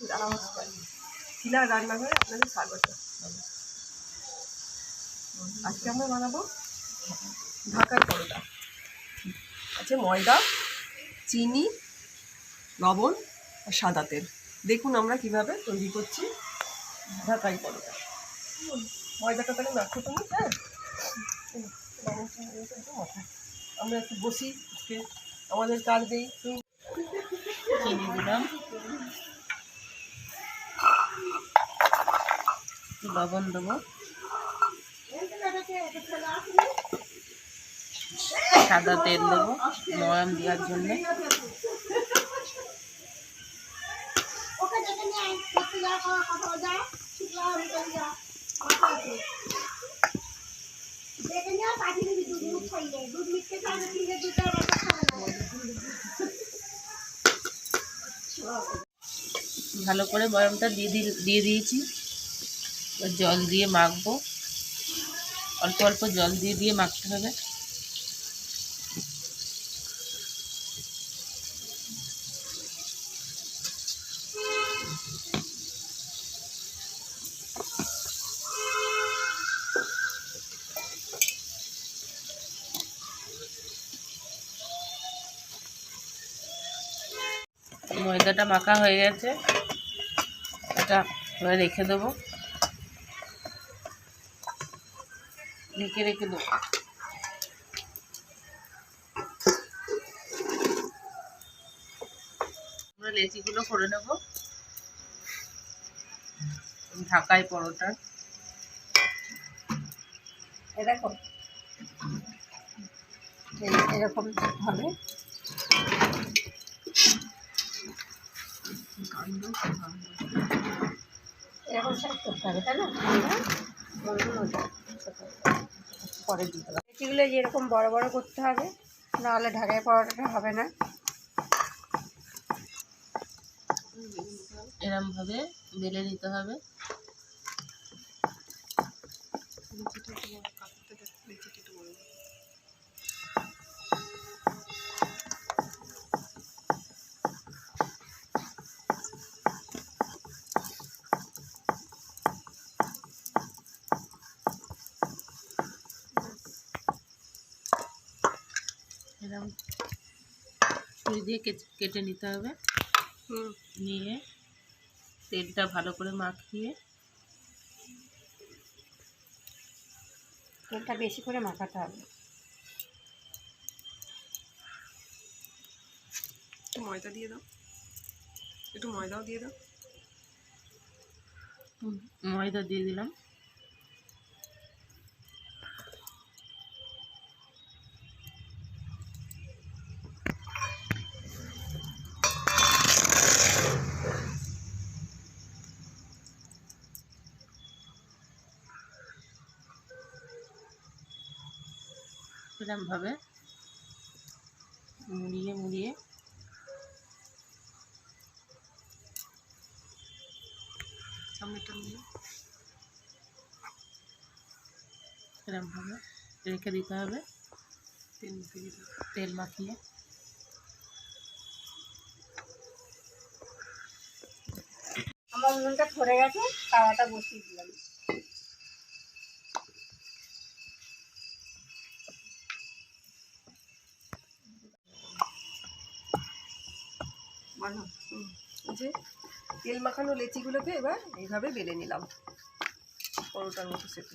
নমস্কার শিলা রান্নাঘরে আপনাদের স্বাগত। আজকে আমরা বানাবো ঢাকার পরোটা। আছে ময়দা, চিনি, লবণ আর সাদা তেল। দেখুন আমরা কীভাবে তৈরি করছি ঢাকাই পরোটা। ময়দাটা তাহলে রাখো তুমি হ্যাঁ। আমরা একটু বসি আমাদের কাজ তুমি চিনি দিলাম একটু লবণ দেবো সাদা তেল দেবো ময়াম দেওয়ার জন্যে ওকে ডেকে নিয়ে আয় করতে যা খাওয়া কথা যা শুক্লা আমি করে যা ডেকে নিয়ে পাঠিয়ে দিবি দুধ মুখ খাইয়ে দুধ মিটকে সাদা তেল দুধটা বাচ্চা দেওয়ার না ভালো করে ময়ামটা দিয়ে দিয়ে দিয়েছি। জল দিয়ে মাখবো। অল্প অল্প জল দিয়ে দিয়ে মাখতে হবে। ময়দাটা মাখা হয়ে গেছে। এটা রেখে দেবো। ঢেকে রেখে দেবো। আমরা লেচিগুলো করে নেব। ঢাকায় পরোটা। এরকম এরকম হবে এরকম সব করতে হবে, তাই না? পরে হবে এগুলো যেরকম বড় বড় করতে হবে, নাহলে ঢাকায় পরোটাটা হবে না। এরমভাবে বেলে নিতে হবে। এরম ছুরি দিয়ে কেটে কেটে নিতে হবে। নিয়ে তেলটা ভালো করে মাখিয়ে তেলটা বেশি করে মাখাতে হবে। একটু ময়দা দিয়ে দাও। একটু ময়দাও দিয়ে দাও। ময়দা দিয়ে দিলাম। এরকম ভাবে মুড়িয়ে মুড়িয়ে। সামনেটা নিয়ে এরকম ভাবে রেখে দিতে হবে। তেল মাখিয়ে। আমার উনুনটা ধরে গেছে, তাওয়াটা বসিয়ে দিলাম। যে তেল মাখানো লেচিগুলোকে এবার এইভাবে বেলে নিলাম পরোটার মতো সেটে।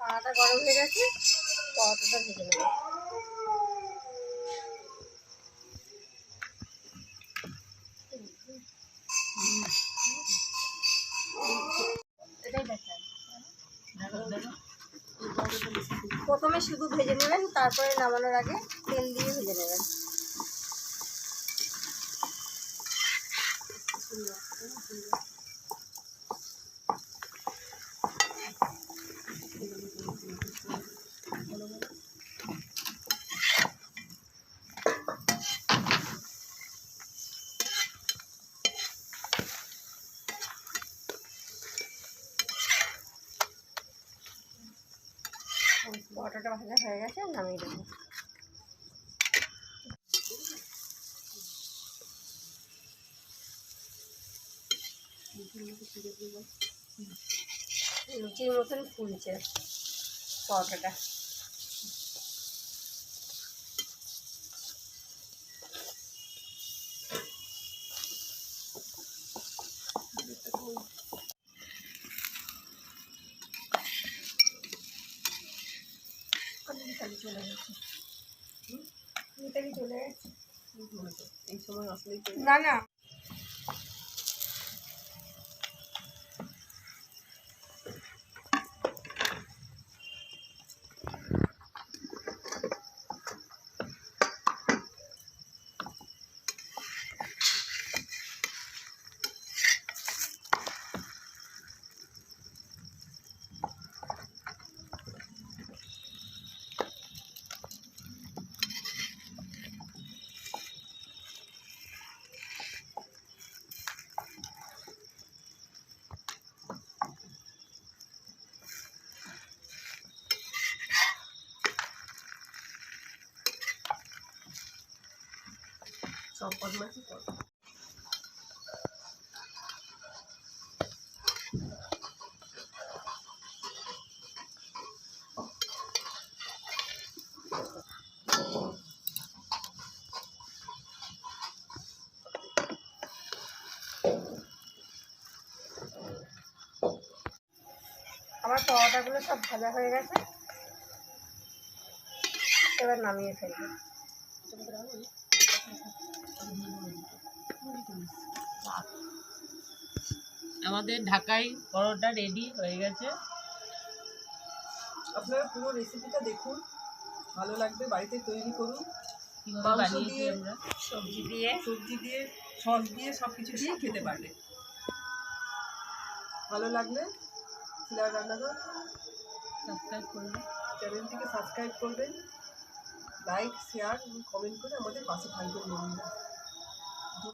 তাওয়াটা গরম হয়ে গেছে, পরোটাটা ভেজে নেব। শুধু ভেজে নেবেন তারপরে নামানোর আগে তেল দিয়ে ভেজে পরোটাটা ভাজা হয়ে গেছে নামিয়ে দেবো। লুচির মতন ফুলছে পরোটাটা। খালি চলে গেছে। মিতালি চলে গেছে? এই সময় আসলেই না না। সব বদমাইশি কর। আমার পরোটাগুলো সব ভাজা হয়ে গেছে। এবার নামিয়ে ফেলব। আমাদের ঢাকাই পরোটা রেডি হয়ে গেছে। আপনারা পুরো রেসিপিটা দেখুন। ভালো লাগবে বাড়িতে তৈরি করুন। মাংস দিয়ে- আমরা? সবজি দিয়ে? সবজি দিয়ে সস দিয়ে সব কিছু দিয়ে খেতে পারবে ভালো লাগলে শিলার রান্নাঘর সাবস্ক্রাইব করবে চ্যানেলটিকে সাবস্ক্রাইব করবেন। লাইক শেয়ার এবং কমেন্ট করে আমাদের পাশে থাকবেন বন্ধুরা।